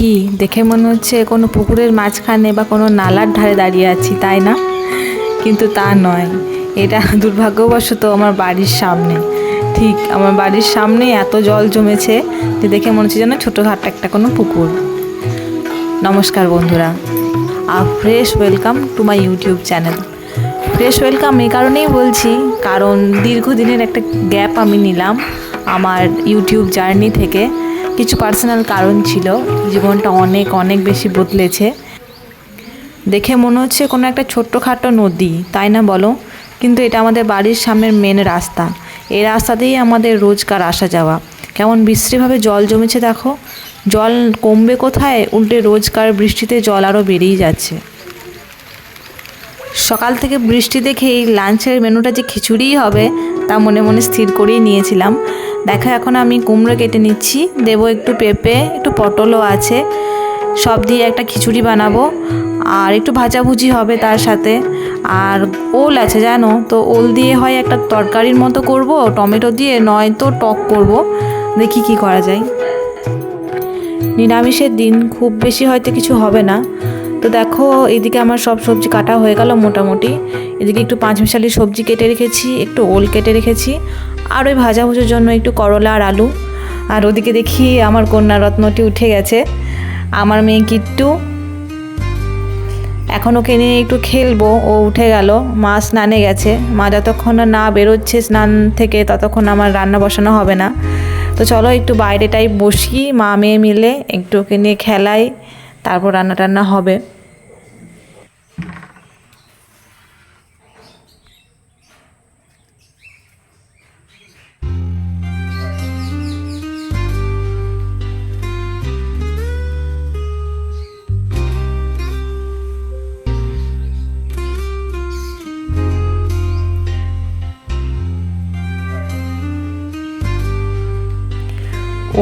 কি? দেখে মনে হচ্ছে কোনো পুকুরের মাঝখানে বা কোনো নালার ধারে দাঁড়িয়ে আছি, তাই না? কিন্তু তা নয়। এটা দুর্ভাগ্যবশত আমার বাড়ির সামনে। ঠিক, আমার বাড়ির সামনে এত জল জমেছে যে দেখে মনে হচ্ছে যেন ছোটোখাটো একটা কোনো পুকুর। নমস্কার বন্ধুরা। আর fresh welcome to my YouTube channel fresh welcome এই কারণেই বলছি, কারণ দীর্ঘদিনের একটা গ্যাপ আমি নিলাম আমার ইউটিউব জার্নি থেকে। কিছু পার্সোনাল কারণ ছিল। জীবনটা অনেক অনেক বেশি বদলেছে। দেখে মনে হচ্ছে কোনো একটা ছোট্টখাটো নদী, তাই না বলো? কিন্তু এটা আমাদের বাড়ির সামনের মেন রাস্তা। এই রাস্তাতেই আমাদের রোজকার আসা যাওয়া। কেমন বিশ্রীভাবে জল জমেছে দেখো। জল কমবে কোথায়? উল্টে রোজকার বৃষ্টিতে জল আরও বেড়েই যাচ্ছে। সকাল থেকে বৃষ্টি দেখেই লাঞ্চের মেনুটা যে খিচুড়িই হবে, তা মনে মনে স্থির করেই নিয়েছিলাম। দেখো, এখন আমি কুমড়ো কেটে নিচ্ছি, দেবো একটু পেঁপে, একটু পটলও আছে, সব দিয়ে একটা খিচুড়ি বানাবো। আর একটু ভাজাভুজি হবে তার সাথে। আর ওল আছে, জানো? তো ওল দিয়ে হয় একটা তরকারির মতো করব, টমেটো দিয়ে, নয়তো টক করব। দেখি কি করা যায়। নিরামিষের দিন খুব বেশি হয়তো কিছু হবে না। তো দেখো, এদিকে আমার সব সবজি কাটা হয়ে গেল মোটামুটি। এদিকে একটু পাঁচ মিশালি সবজি কেটে রেখেছি, একটু ওল কেটে রেখেছি। আর ওই ভাজা ভুজোর জন্য একটু করলা আর আলু। আর ওদিকে দেখি আমার কন্যা রত্নটি উঠে গেছে, আমার মেয়ে কিট্টু। এখন ওকে নিয়ে একটু খেলব, ও উঠে গেল, মা স্নানে গেছে। মা যতক্ষণ না বেরোচ্ছে স্নান থেকে, ততক্ষণ আমার রান্না বসানো হবে না। তো চলো একটু বাইরেটাই বসি, মা মেয়ে মিলে একটু ওকে নিয়ে খেলাই। তারপর রান্না টান্না হবে।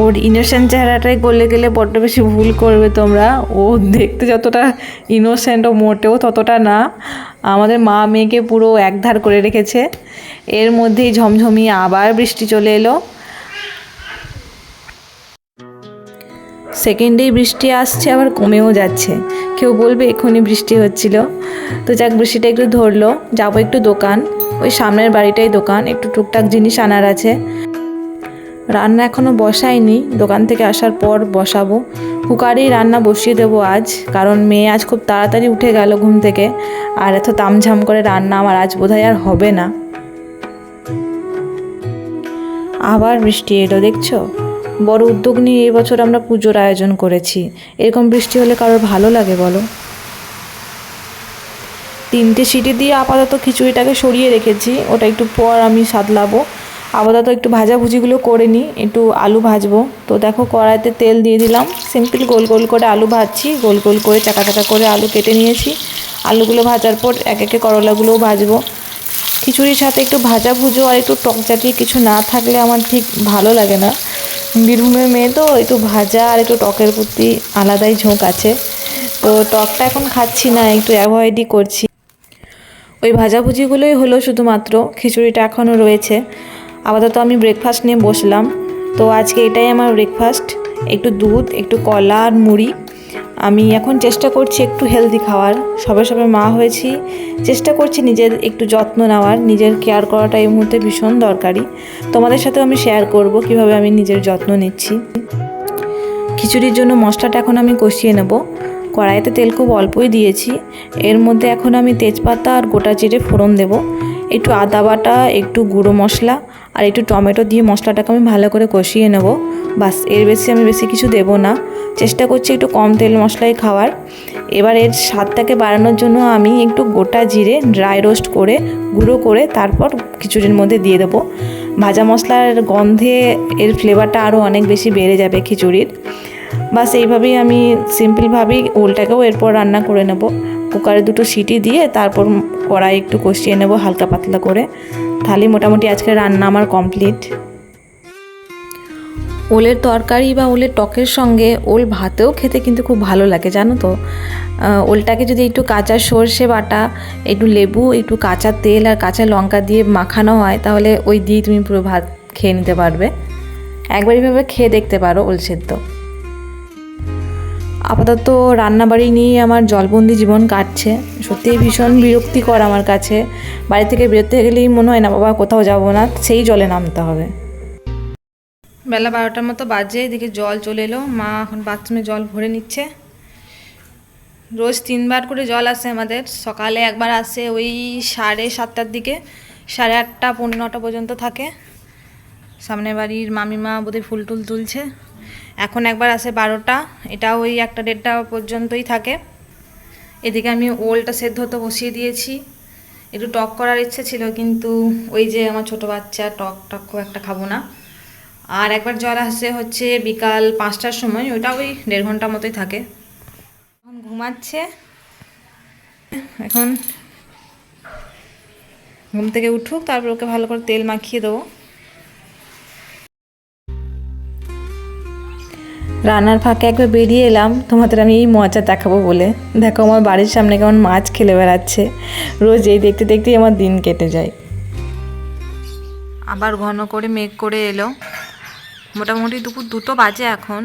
ওর ইনোসেন্ট চেহারাটাই করলে গেলে বড্ড বেশি ভুল করবে তোমরা। ও দেখতে যতটা ইনোসেন্ট ও মোটেও ততটা না। আমাদের মা মেয়েকে পুরো একধার করে রেখেছে। এর মধ্যেই ঝমঝমিয়ে আবার বৃষ্টি চলে এলো। সেকেন্ডেই বৃষ্টি আসছে, আবার কমেও যাচ্ছে। কেউ বলবে এক্ষুনি বৃষ্টি হচ্ছিল। তো যাক, বৃষ্টিটা একটু ধরলো। যাব একটু দোকান। ওই সামনের বাড়িটাই দোকান। একটু টুকটাক জিনিস আনার আছে। রান্না এখনও বসাইনি দোকান থেকে আসার পর বসাবো। কুকারেই রান্না বসিয়ে দেবো আজ, কারণ মেয়ে আজ খুব তাড়াতাড়ি উঠে গেল ঘুম থেকে। আর এত তামঝাম করে রান্না আমার আজ বোধহয় আর হবে না। আবার বৃষ্টি এলো, দেখছ? বড় উদ্যোগ নিয়ে এবছর আমরা পুজোর আয়োজন করেছি। এরকম বৃষ্টি হলে কারোর ভালো লাগে, বলো? তিনটে সিটি দিয়ে আপাতত খিচুড়িটাকে সরিয়ে রেখেছি। ওটা একটু পর আমি সাদলাবো। আপাতত একটু ভাজাভুজিগুলো করে নিই, একটু আলু ভাজবো। তো দেখো কড়াইতে তেল দিয়ে দিলাম, সিম্পল গোল গোল করে আলু ভাজছি, গোল গোল করে চাকা চাকা করে আলু কেটে নিয়েছি। আলুগুলো ভাজার পর এক একে করলাগুলোও ভাজবো। খিচুড়ির সাথে একটু ভাজা ভুজো আর একটু টক জাতীয় কিছু না থাকলে আমার ঠিক ভালো লাগে না। বীরভূমের মেয়ে তো, একটু ভাজা আর একটু টকের প্রতি আলাদাই ঝোঁক আছে। তো টকটা এখন খাচ্ছি না, একটু অ্যাভয়েডই করছি। ওই ভাজাভুজিগুলোই হলো শুধুমাত্র, খিচুড়িটা এখনও রয়েছে। আপাতত আমি ব্রেকফাস্ট নিয়ে বসলাম। তো আজকে এটাই আমার ব্রেকফাস্ট একটু দুধ, একটু কলা আর মুড়ি। আমি এখন চেষ্টা করছি একটু হেলদি খাওয়ার। সবে সবে মা হয়েছি। চেষ্টা করছি নিজের একটু যত্ন নেওয়ার। নিজের কেয়ার করাটা এই মুহূর্তে ভীষণ দরকারি। তোমাদের সাথেও আমি শেয়ার করব কীভাবে আমি নিজের যত্ন নিচ্ছি। খিচুড়ির জন্য মশলাটা এখন আমি কষিয়ে নেব। কড়াইতে তেল খুব অল্পই দিয়েছি। এর মধ্যে এখন আমি তেজপাতা আর গোটা জিরে ফোড়ন দেব। একটু আদা বাটা, একটু গুঁড়ো মশলা আর একটু টমেটো দিয়ে মশলাটাকে আমি ভালো করে কষিয়ে নেব। বাস, এর বেশি আমি বেশি কিছু দেব না। চেষ্টা করছি একটু কম তেল মশলাই খাওয়ার। এবার এর স্বাদটাকে বাড়ানোর জন্য আমি একটু গোটা জিরে ড্রাই রোস্ট করে, গুঁড়ো করে তারপর খিচুড়ির মধ্যে দিয়ে দেবো। ভাজা মশলার গন্ধে এর ফ্লেভারটা আরও অনেক বেশি বেড়ে যাবে খিচুড়ির। বাস, এইভাবেই আমি সিম্পলভাবেই ওলটাকেও এরপর রান্না করে নেব। কুকারে দুটো সিটি দিয়ে তারপর কড়াই একটু কষিয়ে নেব হালকা পাতলা করে। তাহলে মোটামুটি আজকে রান্না আমার কমপ্লিট। ওলের তরকারি বা ওলের টকের সঙ্গে ওল ভাতেও খেতে কিন্তু খুব ভালো লাগে, জানো তো? ওলটাকে যদি একটু কাঁচা সর্ষে বাটা, একটু লেবু, একটু কাঁচা তেল আর কাঁচা লঙ্কা দিয়ে মাখানো হয়, তাহলে ওই দিয়ে তুমি পুরো ভাত খেয়ে নিতে পারবে। একবার এইভাবে খেয়ে দেখতে পারো ওল সেদ্ধ। আপাতত রান্নাবাড়ি নিয়ে আমার জলবন্দি জীবন কাটছে। সত্যিই ভীষণ বিরক্তিকর আমার কাছে। বাড়ি থেকে বেরোতে গেলেই মনে হয়, না বাবা, কোথাও যাব না, সেই জলে নামতে হবে। বেলা বারোটার মতো বাজে, এদিকে জল চলে এলো। মা এখন বাথরুমে জল ভরে নিচ্ছে। রোজ তিনবার করে জল আসে আমাদের। সকালে একবার আসে ওই সাড়ে সাতটার দিকে, সাড়ে আটটা, পৌনে নটা পর্যন্ত থাকে। সামনে বাড়ির মামিমা বোধহয় ফুল টুল তুলছে। এখন একবার আসে বারোটা এটা ওই একটা দেড়টা পর্যন্তই থাকে। এদিকে আমি ওলটা সেদ্ধ হতে বসিয়ে দিয়েছি। একটু টক করার ইচ্ছে ছিল, কিন্তু ওই যে আমার ছোট বাচ্চা, টক টক খুব একটা খাব না। আর একবার জল আসে হচ্ছে বিকাল পাঁচটার সময়, ওটা ওই দেড় ঘণ্টা মতোই থাকে। এখন ঘুমাচ্ছে। এখন ঘুম থেকে উঠুক, তারপর ওকে ভালো করে তেল মাখিয়ে দেবো। রান্নার ফাঁকে একবার বেরিয়ে এলাম। তোমাদের আমি এই মজা দেখাবো বলে। দেখো, আমার বাড়ির সামনে কেমন মাছ খেলে বেড়াচ্ছে। রোজ এই দেখতে দেখতেই আমার দিন কেটে যায়। আবার ঘন করে মেঘ করে এলো। মোটামুটি দুপুর দুটো বাজে এখন।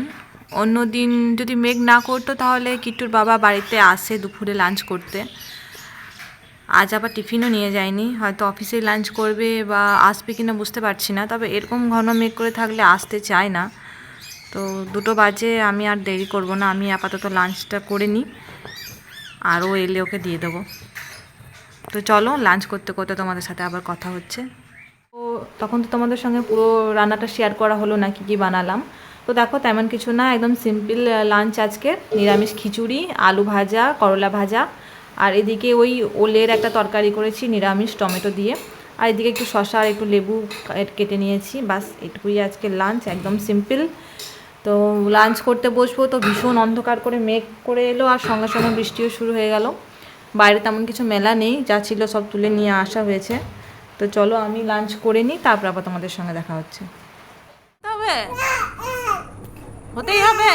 অন্য দিন যদি মেঘ না করতো তাহলে কিট্টুর বাবা বাড়িতে আসে দুপুরে লাঞ্চ করতে। আজ আবার টিফিনও নিয়ে যায়নি। হয়তো অফিসেই লাঞ্চ করবে বা আসবে কিনা বুঝতে পারছি না। তবে এরকম ঘন মেঘ করে থাকলে আসতে চায় না। তো দুটো বাজে, আমি আর দেরি করব না, আমি আপাতত লাঞ্চটা করে নিই, আর ও এলে ওকে দিয়ে দেবো। তো চলো, লাঞ্চ করতে করতে তোমাদের সাথে আবার কথা হচ্ছে। তো তখন তো তোমাদের সঙ্গে পুরো রান্নাটা শেয়ার করা হলো না, কী কী বানালাম। তো দেখো, তেমন কিছু না, একদম সিম্পল লাঞ্চ আজকে। নিরামিষ খিচুড়ি, আলু ভাজা, করলা ভাজা। আর এদিকে ওই ওলের একটা তরকারি করেছি, নিরামিষ টমেটো দিয়ে। আর এদিকে একটু শশা আর একটু লেবু কেটে নিয়েছি, বাস এটুকুই আজকে লাঞ্চ একদম সিম্পল তো লাঞ্চ করতে বসবো তো ভীষণ অন্ধকার করে মেঘ করে এলো আর সঙ্গে সঙ্গে বৃষ্টিও শুরু হয়ে গেল। বাইরে তেমন কিছু মেলা নেই, যা ছিল সব তুলে নিয়ে আসা হয়েছে। তো চলো আমি লাঞ্চ করে নিই, তারপর আবার তোমাদের সঙ্গে দেখা হচ্ছে। হবে? হতেই হবে?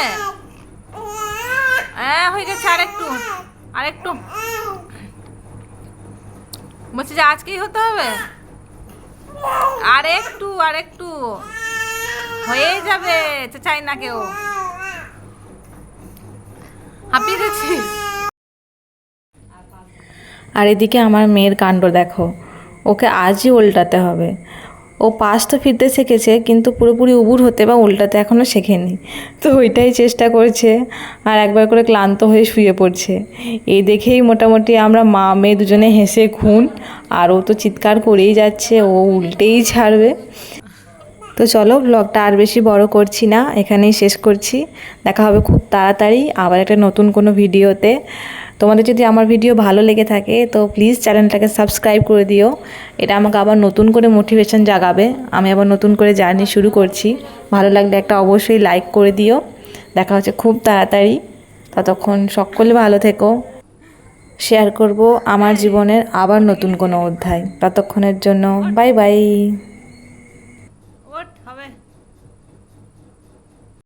হ্যাঁ হয়ে গেছে আরেকটু আরেকটু। বলছি যে আজকেই হতে হবে? আরেকটু আরেকটু। হয়ে যাবে চাই না কেউ। আর এদিকে আমার মেয়ের কাণ্ড দেখো, ওকে আজই উল্টাতে হবে। ও পাশ তো ফিরতে শিখেছে, কিন্তু পুরোপুরি উবুর হতে বা উল্টাতে এখনও শেখেনি। তো ওইটাই চেষ্টা করছে, আর একবার করে ক্লান্ত হয়ে শুয়ে পড়ছে। এই দেখেই মোটামুটি আমরা মা, মেয়ে দুজনে হেসে খুন, আর ও তো চিৎকার করেই যাচ্ছে, ও উল্টেই ছাড়বে। তো চলো ব্লগটা আর বেশি বড় করছি না, এখানেই শেষ করছি। দেখা হবে খুব তাড়াতাড়ি আবার একটা নতুন কোনো ভিডিওতে। তোমাদের যদি আমার ভিডিও ভালো লেগে থাকে, তো প্লিজ চ্যানেলটাকে সাবস্ক্রাইব করে দিও। এটা আমাকে আবার নতুন করে মোটিভেশন জাগাবে। আমি আবার নতুন করে জার্নি শুরু করছি। ভালো লাগলে একটা অবশ্যই লাইক করে দিও। দেখা হচ্ছে খুব তাড়াতাড়ি। ততক্ষণ সকলে ভালো থেকো। শেয়ার করব আমার জীবনের আবার নতুন কোনো অধ্যায়। ততক্ষণের জন্য বাই বাই